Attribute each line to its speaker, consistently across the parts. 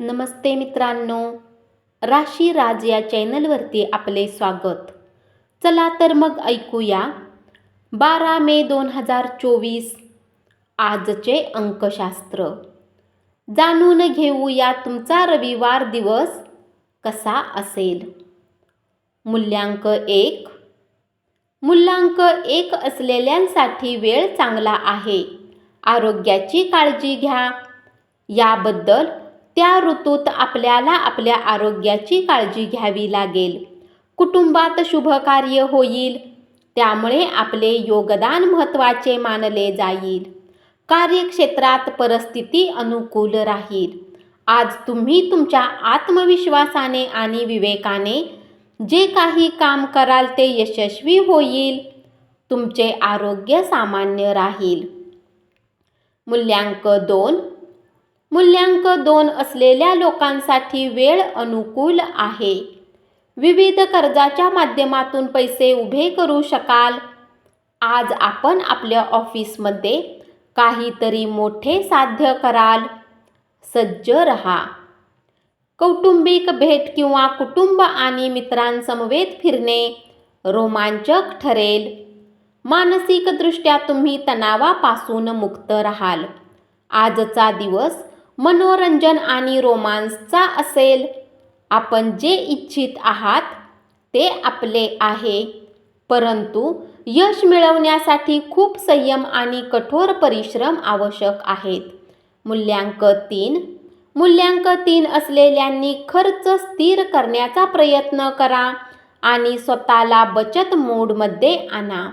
Speaker 1: नमस्ते मित्रांनो. राशी राज या चॅनलवरती आपले स्वागत. चला तर मग ऐकूया. बारा मे दोन हजार चोवीस आजचे अंकशास्त्र. जाणून घेऊया तुमचा रविवार दिवस कसा असेल? मूल्यांक एक. मूल्यांक एक असलेल्यांसाठी वेळ चांगला आहे. आरोग्याची काळजी घ्या. याबद्दल त्या ऋतूत आपल्याला आपल्या आरोग्याची काळजी घ्यावी लागेल. कुटुंबात शुभकार्य होईल. त्यामुळे आपले योगदान महत्त्वाचे मानले जाईल. कार्यक्षेत्रात परिस्थिती अनुकूल राहील. आज तुम्ही तुमच्या आत्मविश्वासाने आणि विवेकाने जे काही काम कराल ते यशस्वी होईल. तुमचे आरोग्य सामान्य राहील. मूल्यांक दोन मूल्यांक दोन असलेल्या लोकांसाठी वेळ अनुकूल आहे. विविध कर्जाच्या माध्यमातून पैसे उभे करू शकाल. आज आपण आपल्या ऑफिसमध्ये काहीतरी मोठे साध्य कराल. सज्ज रहा. कौटुंबिक भेट किंवा कुटुंब आणि मित्रांसमवेत फिरणे रोमांचक ठरेल. मानसिकदृष्ट्या तुम्ही तणावापासून मुक्त राहाल. आजचा दिवस मनोरंजन आणि रोमांसचा असेल. आपण जे इच्छित आहात ते आपले आहे. परंतु यश मिळवण्यासाठी खूप संयम आणि कठोर परिश्रम आवश्यक आहेत. मूल्यांक तीन. मूल्यांक तीन असलेल्यांनी खर्च स्थिर करण्याचा प्रयत्न करा आणि स्वतःला बचत मोडमध्ये आणा.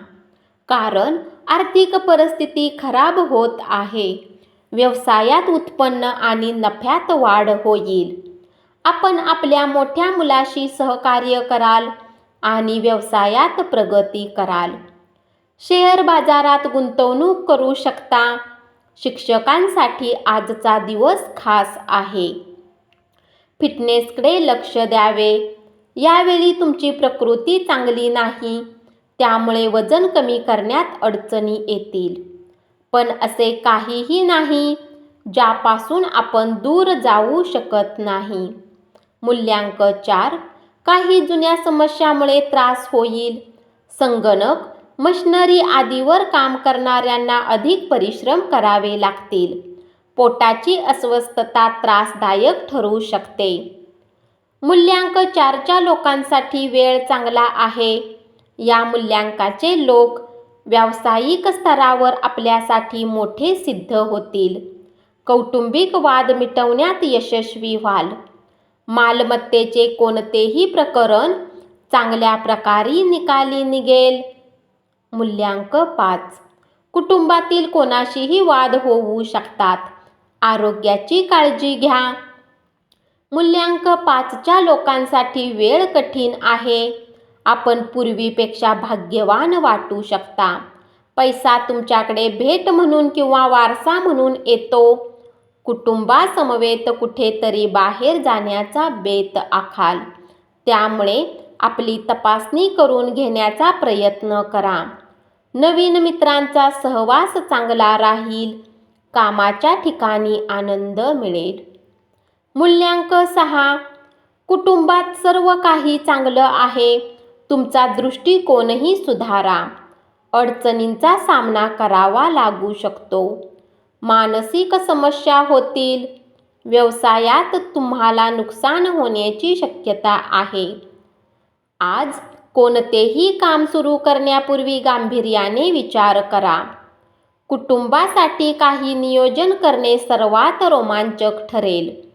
Speaker 1: कारण आर्थिक परिस्थिती खराब होत आहे. व्यवसायात उत्पन्न आणि नफ्यात वाढ होईल. आपण आपल्या मोठ्या मुलाशी सहकार्य कराल आणि व्यवसायात प्रगती कराल. शेअर बाजारात गुंतवणूक करू शकता. शिक्षकांसाठी आजचा दिवस खास आहे. फिटनेसकडे लक्ष द्यावे. यावेळी तुमची प्रकृती चांगली नाही त्यामुळे वजन कमी करण्यात अडचणी येतील. पण असे काहीही नाही ज्यापासून आपण दूर जाऊ शकत नाही. मूल्यांक चार काही जुन्या समस्यामुळे त्रास होईल. संगणक मशनरी आदीवर काम करणाऱ्यांना अधिक परिश्रम करावे लागतील. पोटाची अस्वस्थता त्रासदायक ठरू शकते. मूल्यांक चारच्या लोकांसाठी वेळ चांगला आहे. या मूल्यांकाचे लोक व्यावसायिक स्तरावर आपल्यासाठी मोठे सिद्ध होतील. कौटुंबिक वाद मिटवण्यात यशस्वी व्हाल. मालमत्तेचे कोणतेही प्रकरण चांगल्या प्रकारे निकाली निघेल. मूल्यांक पाच. कुटुंबातील कोणाशीही वाद होऊ शकतात. आरोग्याची काळजी घ्या. मूल्यांक पाचच्या लोकांसाठी वेळ कठीण आहे. आपण पूर्वीपेक्षा भाग्यवान वाटू शकता. पैसा तुमच्याकडे भेट म्हणून किंवा वारसा म्हणून येतो. कुटुंबासमवेत कुठेतरी बाहेर जाण्याचा बेत आखाल. त्यामुळे आपली तपासणी करून घेण्याचा प्रयत्न करा. नवीन मित्रांचा सहवास चांगला राहील. कामाच्या ठिकाणी आनंद मिळेल. मूल्यांक सहा. कुटुंबात सर्व काही चांगलं आहे. तुमचा दृष्टिकोनही सुधारा. अडचणींचा सामना करावा लागू शकतो. मानसिक समस्या होतील. व्यवसायात तुम्हाला नुकसान होण्याची शक्यता आहे. आज कोणतेही काम सुरू करण्यापूर्वी गांभीर्याने विचार करा. कुटुंबासाठी काही नियोजन करणे सर्वात रोमांचक ठरेल.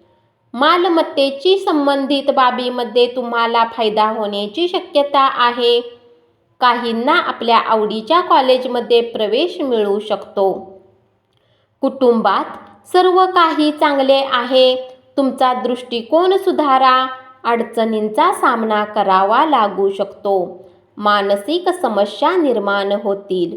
Speaker 1: मालमत्तेची संबंधित बाबीमध्ये तुम्हाला फायदा होण्याची शक्यता आहे. काहींना आपल्या आवडीच्या कॉलेजमध्ये प्रवेश मिळू शकतो. कुटुंबात सर्व काही चांगले आहे. तुमचा दृष्टिकोन सुधारा. अडचणींचा सामना करावा लागू शकतो. मानसिक समस्या निर्माण होतील.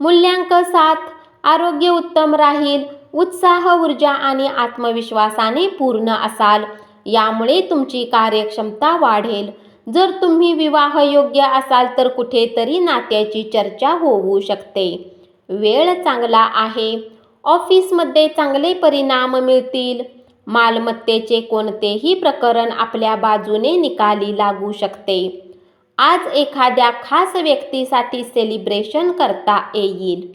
Speaker 1: मूल्यांक सात. आरोग्य उत्तम राहील. उत्साह ऊर्जा आणि आत्मविश्वासाने पूर्ण असाल. यामुळे तुमची कार्यक्षमता वाढेल. जर तुम्ही विवाहयोग्य असाल तर कुठेतरी नात्याची चर्चा होऊ शकते. वेळ चांगला आहे. ऑफिसमध्ये चांगले परिणाम मिळतील. मालमत्तेचे कोणतेही प्रकरण आपल्या बाजूने निकाली लागू शकते. आज एखाद्या खास व्यक्तीसाठी सेलिब्रेशन करता येईल.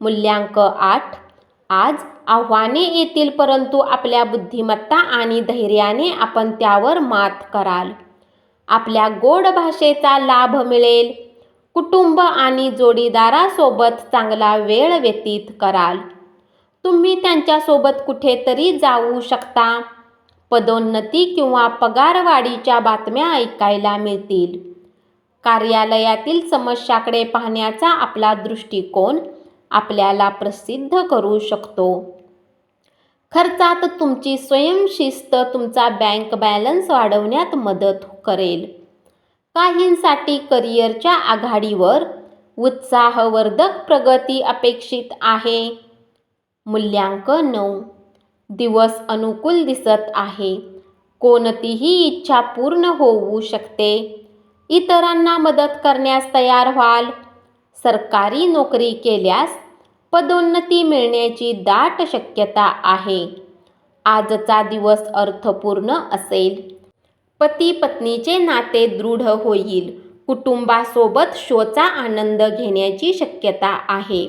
Speaker 1: मूल्यांक आठ. आज आव्हाने येतील परंतु आपल्या बुद्धिमत्ता आणि धैर्याने आपण त्यावर मात कराल. आपल्या गोड भाषेचा लाभ मिळेल. कुटुंब आणि जोडीदारासोबत चांगला वेळ व्यतीत कराल. तुम्ही त्यांच्यासोबत कुठेतरी जाऊ शकता. पदोन्नती किंवा पगारवाढीच्या बातम्या ऐकायला मिळतील. कार्यालयातील समस्याकडे पाहण्याचा आपला दृष्टिकोन आपल्याला प्रसिद्ध करू शकतो. खर्चात तुमची स्वयंशिस्त तुमचा बँक बॅलन्स वाढवण्यात मदत करेल. काहींसाठी करिअरच्या आघाडीवर उत्साहवर्धक प्रगती अपेक्षित आहे. मूल्यांक नऊ दिवस अनुकूल दिसत आहे. कोणतीही इच्छा पूर्ण होऊ शकते. इतरांना मदत करण्यास तयार व्हाल. सरकारी नोकरी केल्यास पदोन्नती मिळण्याची दाट शक्यता आहे. आजचा दिवस अर्थपूर्ण असेल. पती पत्नीचे नाते दृढ होईल. कुटुंबासोबत शोचा आनंद घेण्याची शक्यता आहे.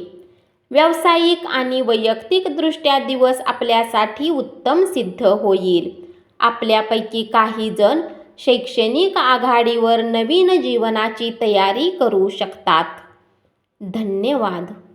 Speaker 1: व्यावसायिक आणि वैयक्तिकदृष्ट्या दिवस आपल्यासाठी उत्तम सिद्ध होईल. आपल्यापैकी काही जण शैक्षणिक आघाडीवर नवीन जीवनाची तयारी करू शकतात. धन्यवाद.